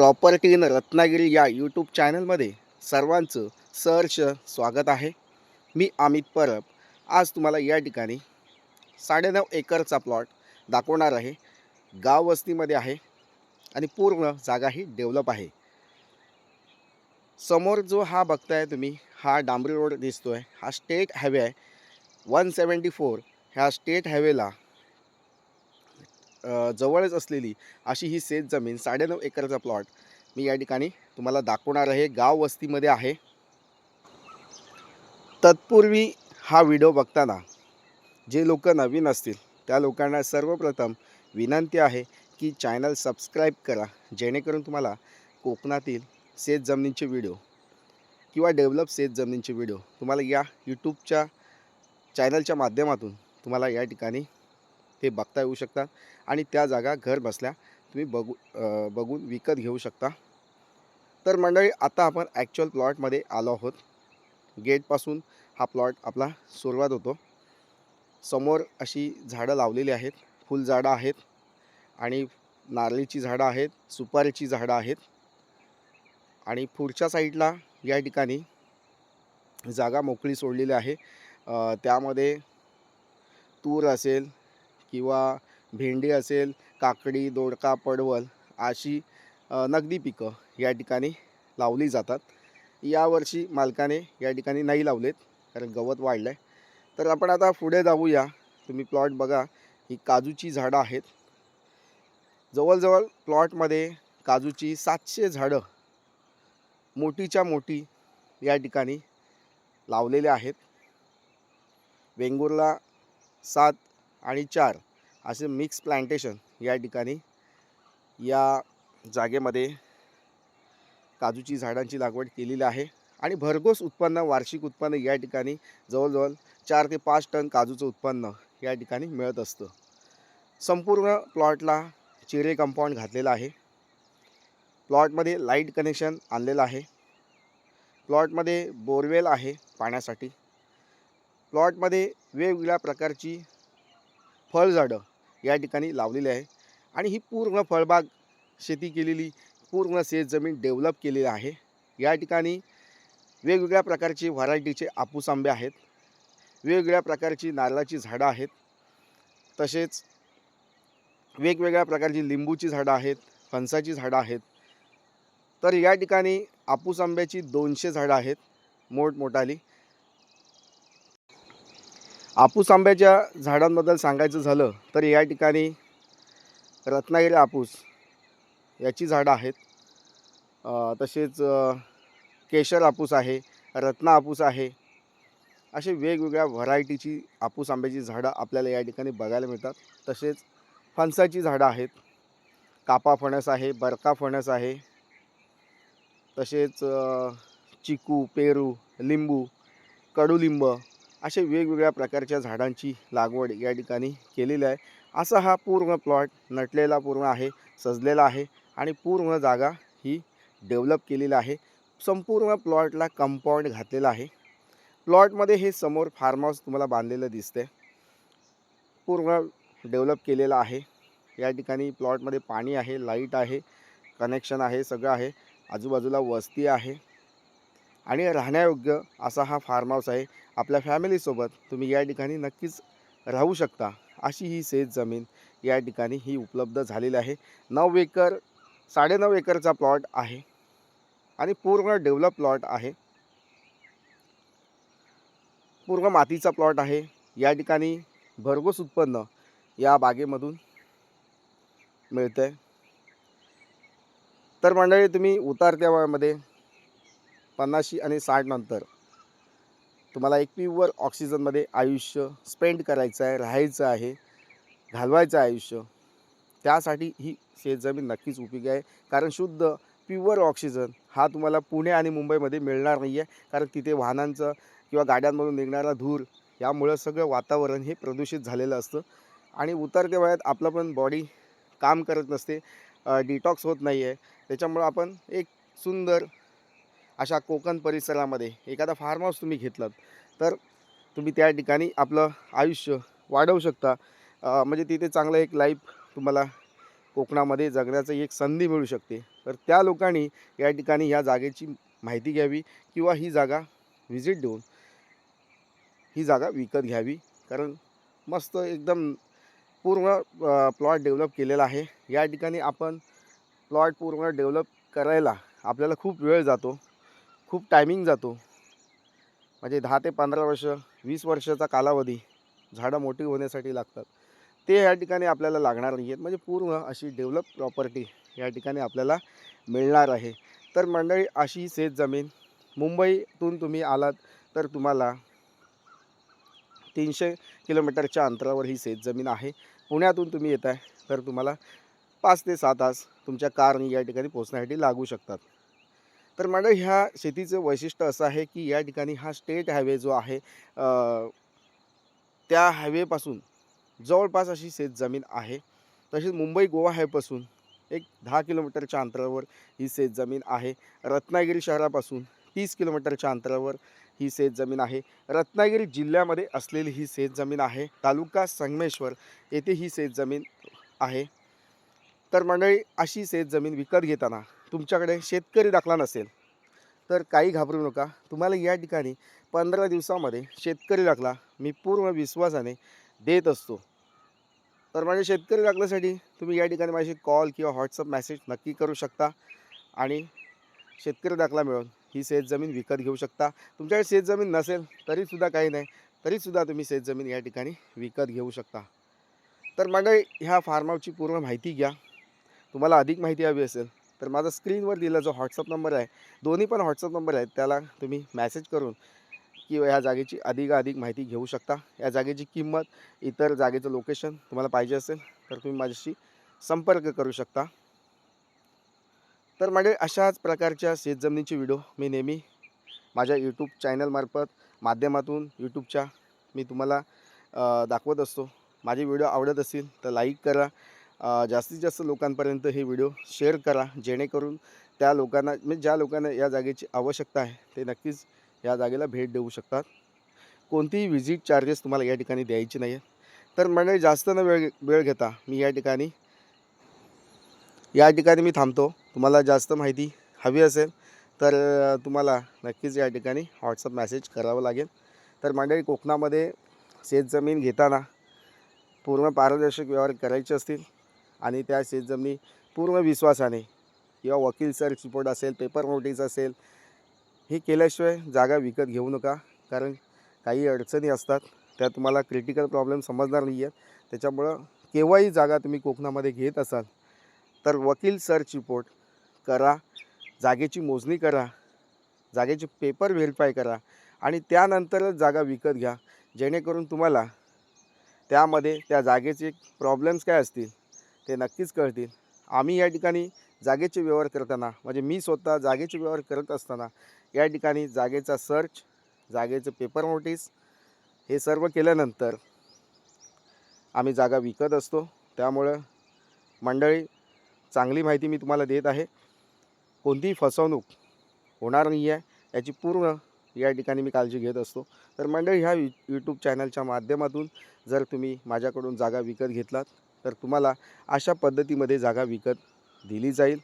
Property in Ratnagiri या YouTube चॅनलमध्ये सर्वांचं सहर्ष स्वागत आहे. मी अमित परब. आज तुम्हाला या ठिकाणी साडेनऊ एकरचा प्लॉट दाखवणार आहे. गाव वस्तीमध्ये आहे आणि पूर्ण जागा ही डेव्हलप आहे. समोर जो हा बघताय तुम्ही हा डांबरी रोड दिसतो आहे हा स्टेट हायवे आहे. वन सेवन्टी फोर ह्या स्टेट हायवेला जवळच असलेली अशी ही शेत जमीन साडेनऊ एकरचा प्लॉट मी या ठिकाणी तुम्हाला दाखवणार आहे. गाव वस्तीमध्ये आहे. तत्पूर्वी हा व्हिडिओ बघताना जे लोक नवीन असतील त्या लोकांना सर्वप्रथम विनंती आहे की चॅनल सबस्क्राईब करा जेणेकरून तुम्हाला कोकणातील शेत जमिनीचे व्हिडिओ किंवा डेव्हलप शेत जमिनीचे व्हिडिओ तुम्हाला या यूट्यूबच्या चॅनलच्या माध्यमातून तुम्हाला या ठिकाणी ते बघता येऊ शकतात आणि त्या जागा घर बसल्या तुम्ही बघू बघून विकत घेऊ शकता. तर मंडळी आता आपण ॲक्च्युअल प्लॉटमध्ये आलो आहोत. गेटपासून हा प्लॉट आपला सुरुवात होतो. समोर अशी झाडं लावलेली आहेत. फुलझाडं आहेत. आणि नारळीची झाडं आहेत. सुपारीची झाडं आहेत. आणि पुढच्या साईडला या ठिकाणी जागा मोकळी सोडलेली आहे. त्यामध्ये तूर असेल किंवा भेंडी असेल काकडी दोडका पडवल अशी नगदी पिकं या ठिकाणी लावली जातात. यावर्षी मालकाने या ठिकाणी नाही लावलेत कारण गवत वाढलं आहे तर आपण आता पुढे जाऊया. तुम्ही प्लॉट बघा. ही काजूची झाडं आहेत. जवळजवळ प्लॉटमध्ये काजूची सातशे झाडं मोठीच्या मोठी या ठिकाणी लावलेले आहेत. वेंगुर्ला सात आणि चार असे मिक्स प्लांटेशन या ठिकाणी या जागेमध्ये काजूची झाडांची लागवड केलेली आहे. आणि भरघोस उत्पन्न वार्षिक उत्पन्न या ठिकाणी जवळजवळ चार ते पाच टन काजूचं उत्पन्न या ठिकाणी मिळत असतं. संपूर्ण प्लॉटला चिरे कंपाऊंड घातलेलं आहे. प्लॉटमध्ये लाइट कनेक्शन आणलेलं आहे. प्लॉटमध्ये बोरवेल आहे पाण्यासाठी. प्लॉटमध्ये वेगवेगळ्या प्रकारची फळझाडं या ठिकाणी लावलेली आहे. आणि ही पूर्ण फळबाग शेती केलेली पूर्ण शेत जमीन डेव्हलप केलेली आहे. या ठिकाणी वेगवेगळ्या प्रकारचे व्हरायटीचे आपूस आंबे आहेत. वेगवेगळ्या प्रकारची नारळाची झाडं आहेत. तसेच वेगवेगळ्या प्रकारची लिंबूची झाडं आहेत फणसाची झाडं आहेत. तर या ठिकाणी आपूस आंब्याची दोनशे झाडं आहेत मोठमोठाली. आपूस आंब्याच्या झाडांबद्दल सांगायचं झालं तर या ठिकाणी रत्नागिरी आपूस याची झाडं आहेत. तसेच केशर आपूस आहे रत्ना आपूस आहे असे वेगवेगळ्या व्हरायटीची आपूस आंब्याची झाडं आपल्याला या ठिकाणी बघायला मिळतात. तसेच फणसाची झाडं आहेत कापा फणस आहे बरका फणस आहे तसेच चिकू पेरू लिंबू कडुलिंब असे वेगवेगळ्या प्रकारच्या झाडांची लागवड या ठिकाणी केलेली आहे. असा हा पूर्ण प्लॉट नटलेला पूर्ण आहे सजलेला आहे आणि पूर्ण जागा ही डेव्हलप केलेली आहे. संपूर्ण प्लॉटला कंपाऊंड घातलेलं आहे. प्लॉटमध्ये हे समोर फार्म हाऊस तुम्हाला बांधलेलं दिसते पूर्ण डेव्हलप केलेलं आहे. या ठिकाणी प्लॉटमध्ये पाणी आहे लाइट आहे कनेक्शन आहे सगळं आहे. आजूबाजूला वस्ती आहे. आणि राहण्यायोग्य असा हा फार्म हाऊस आहे. आपल्या फॅमिलीसोबत तुम्ही या ठिकाणी नक्कीच राहू शकता. अशी ही शेत जमीन या ठिकाणी ही उपलब्ध झालेली आहे. नऊ एकर साडेनऊ एकरचा प्लॉट आहे आणि पूर्ण डेव्हलप प्लॉट आहे. पूर्ण मातीचा प्लॉट आहे. या ठिकाणी भरघोस उत्पन्न या बागेमधून मिळतं आहे तर मंडळी तुम्ही उतारत्या वयामध्ये पन्नाशी आणि साठ नंतर तुम्हाला एक प्युअर ऑक्सिजनमध्ये आयुष्य स्पेंड करायचं आहे राहायचं आहे घालवायचं आहे आयुष्य. त्यासाठी ही शेतजमीन नक्कीच उपयोगी आहे. कारण शुद्ध प्युअर ऑक्सिजन हा तुम्हाला पुणे आणि मुंबईमध्ये मिळणार नाही आहे कारण तिथे वाहनांचं किंवा गाड्यांमधून निघणारा धूर यामुळं सगळं वातावरण हे प्रदूषित झालेलं असतं. आणि उतरत्या वयात आपलं पण बॉडी काम करत नसते. डिटॉक्स होत नाही आहे त्याच्यामुळं आपण एक सुंदर अशा कोकण परिसरामध्ये एखादा फार्म हाऊस तुम्ही घेतलात तर तुम्ही त्या ठिकाणी आपलं आयुष्य वाढवू शकता. म्हणजे तिथे चांगलं एक लाईफ तुम्हाला कोकणामध्ये जगण्याचं एक संधी मिळू शकते. तर त्या लोकांनी या ठिकाणी ह्या जागेची माहिती घ्यावी किंवा ही जागा व्हिजिट देऊन ही जागा विकत घ्यावी. कारण मस्त एकदम पूर्ण प्लॉट डेव्हलप केलेला आहे. या ठिकाणी आपण प्लॉट पूर्ण डेव्हलप करायला आपल्याला खूप वेळ जातो. खूप टायमिंग जातो. म्हणजे दहा ते पंधरा वर्ष वीस वर्षाचा कालावधी झाडं मोठी होण्यासाठी लागतात. ते या ठिकाणी आपल्याला लागणार नाही आहेत म्हणजे पूर्ण अशी डेव्हलप प्रॉपर्टी या ठिकाणी आपल्याला मिळणार आहे. तर मंडळी अशी शेत जमीन. मुंबईतून तुम्ही आलात तर तुम्हाला तीनशे किलोमीटरच्या अंतरावर ही शेतजमीन आहे. पुण्यातून तुम्ही येत आहे तर तुम्हाला पाच ते सात तास तुमच्या कारनी या ठिकाणी पोचण्यासाठी लागू शकतात. तर मॅडम ह्या शेतीचं वैशिष्ट्य असं आहे की या ठिकाणी हा स्टेट हायवे जो आहे त्या हायवेपासून जवळपास अशी शेतजमीन आहे. तसेच मुंबई गोवा हायवेपासून एक दहा किलोमीटरच्या अंतरावर ही शेतजमीन आहे. रत्नागिरी शहरापासून तीस किलोमीटरच्या अंतरावर ही शेतजमीन आहे. रत्नागिरी जिल्ह्यामध्ये असलेली ही शेतजमीन आहे. तालुका संगमेश्वर येथे ही शेतजमीन आहे. तर मंडळी अशी शेतजमीन विकत घेताना तुमच्याकडे शेतकरी दाखला नसेल तर काही घाबरू नका. तुम्हाला या ठिकाणी पंधरा दिवसामध्ये शेतकरी दाखला मी पूर्ण विश्वासाने देत असतो. तर माझ्या शेतकरी दाखल्यासाठी तुम्ही या ठिकाणी माझी कॉल किंवा व्हॉट्सअप मेसेज नक्की करू शकता आणि शेतकरी दाखला मिळून ही शेतजमीन विकत घेऊ शकता. तुमच्याकडे शेतजमीन नसेल तरीसुद्धा काही नाही तरीसुद्धा तुम्ही शेतजमीन या ठिकाणी विकत घेऊ शकता. तर मंडळी ह्या फार्म हाऊसची पूर्ण माहिती घ्या. तुम्हाला अधिक माहिती हवी असेल तर माझा स्क्रीनवर दिला जो व्हॉट्सअप नंबर आहे दोन्ही पण व्हॉट्सअप नंबर आहेत. त्याला तुम्ही मॅसेज करून किंवा ह्या जागेची अधिकाधिक माहिती घेऊ शकता. या जागेची किंमत इतर जागेचं लोकेशन तुम्हाला पाहिजे असेल तर तुम्ही माझ्याशी संपर्क करू शकता. तर म्हणजे अशाच प्रकारच्या शेतजमिनीचे व्हिडिओ मी नेहमी माझ्या यूट्यूब चॅनलमार्फत माध्यमातून यूट्यूबच्या मी तुम्हाला दाखवत असतो. माझे व्हिडिओ आवडत असतील तर लाईक करा. जास्तीत जास्त लोकांपर्यंत हे व्हिडिओ शेअर करा जेणेकरून त्या लोकांना म्हणजे ज्या लोकांना या जागेची आवश्यकता आहे ते नक्कीच या जागेला भेट देऊ शकतात. कोणतीही व्हिजिट चार्जेस तुम्हाला या ठिकाणी द्यायची नाही आहेत तर म्हणजे जास्त न वेळ वेळ घेता मी या ठिकाणी या ठिकाणी मी थांबतो. तुम्हाला जास्त माहिती हवी असेल तर तुम्हाला नक्कीच या ठिकाणी व्हॉट्सअप मेसेज करावं लागेल. तर मंडळी कोकणामध्ये शेतजमीन घेताना पूर्ण पारदर्शक व्यवहार करायचे असतील आणि त्या शेतजमिनी पूर्ण विश्वासाने किंवा वकील रिपोर्ट असेल पेपर नोटीस असेल हे केल्याशिवाय जागा विकत घेऊ नका. कारण काही अडचणी असतात त्या तुम्हाला क्रिटिकल प्रॉब्लेम समजणार नाही आहेत त्याच्यामुळं केव्हाही जागा तुम्ही कोकणामध्ये घेत असाल तर वकील सर्च रिपोर्ट करा जागेची मोजणी करा जागेचे पेपर व्हेरीफाय करा आणि त्यानंतरच जागा विकत घ्या. जेणेकरून तुम्हाला त्यामध्ये त्या जागेचे प्रॉब्लेम्स काय असतील ते नक्कीच कळतील. आम्ही या ठिकाणी जागेचे व्यवहार करताना म्हणजे मी स्वतः जागेचे व्यवहार करत असताना या ठिकाणी जागेचा सर्च जागेचं पेपर नोटीस हे सर्व केल्यानंतर आम्ही जागा विकत असतो. त्यामुळं मंडळी चांगली माहिती मी तुम्हाला देत आहे. कोणतीही फसवणूक होणार नाही आहे याची पूर्ण या ठिकाणी मी काळजी घेत असतो. तर मंडळी ह्या यू यूट्यूब चॅनलच्या माध्यमातून जर तुम्ही माझ्याकडून जागा विकत घेतलात तर तुम्हाला अशा पद्धतीमध्ये जागा विकत दिली जाईल.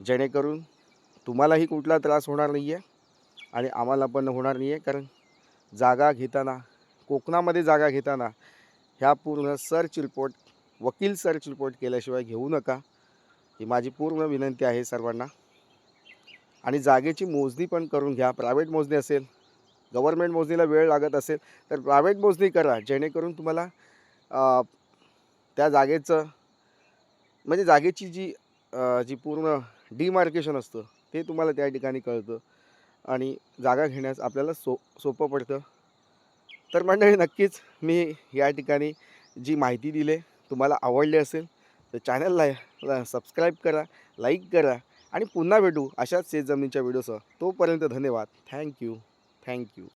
जेणेकरून तुम्हालाही कुठला त्रास होणार नाही आहे आणि आम्हाला पण होणार नाही आहे कारण जागा घेताना कोकणामध्ये जागा घेताना ह्या पूर्ण सर्च रिपोर्ट वकील सर्च रिपोर्ट केल्याशिवाय घेऊ नका. ही माझी पूर्ण विनंती आहे सर्वांना. आणि जागेची मोजणी पण करून घ्या. प्रायव्हेट मोजणी असेल गव्हर्मेंट मोजणीला वेळ लागत असेल तर प्रायव्हेट मोजणी करा. जेणेकरून तुम्हाला त्या जागेचं म्हणजे जागेची जी जी पूर्ण डिमार्केशन असतं ते तुम्हाला त्या ठिकाणी कळतं. आणि जागा घेण्यास आपल्याला सो सोपं पडतं. तर मंडळी नक्कीच मी या ठिकाणी जी माहिती दिली तुम्हाला आवडली असेल तर चॅनलला सबस्क्राईब करा लाईक करा आणि पुन्हा भेटू अशाच शेतजमिनीच्या व्हिडिओसह तोपर्यंत धन्यवाद. Thank you thank you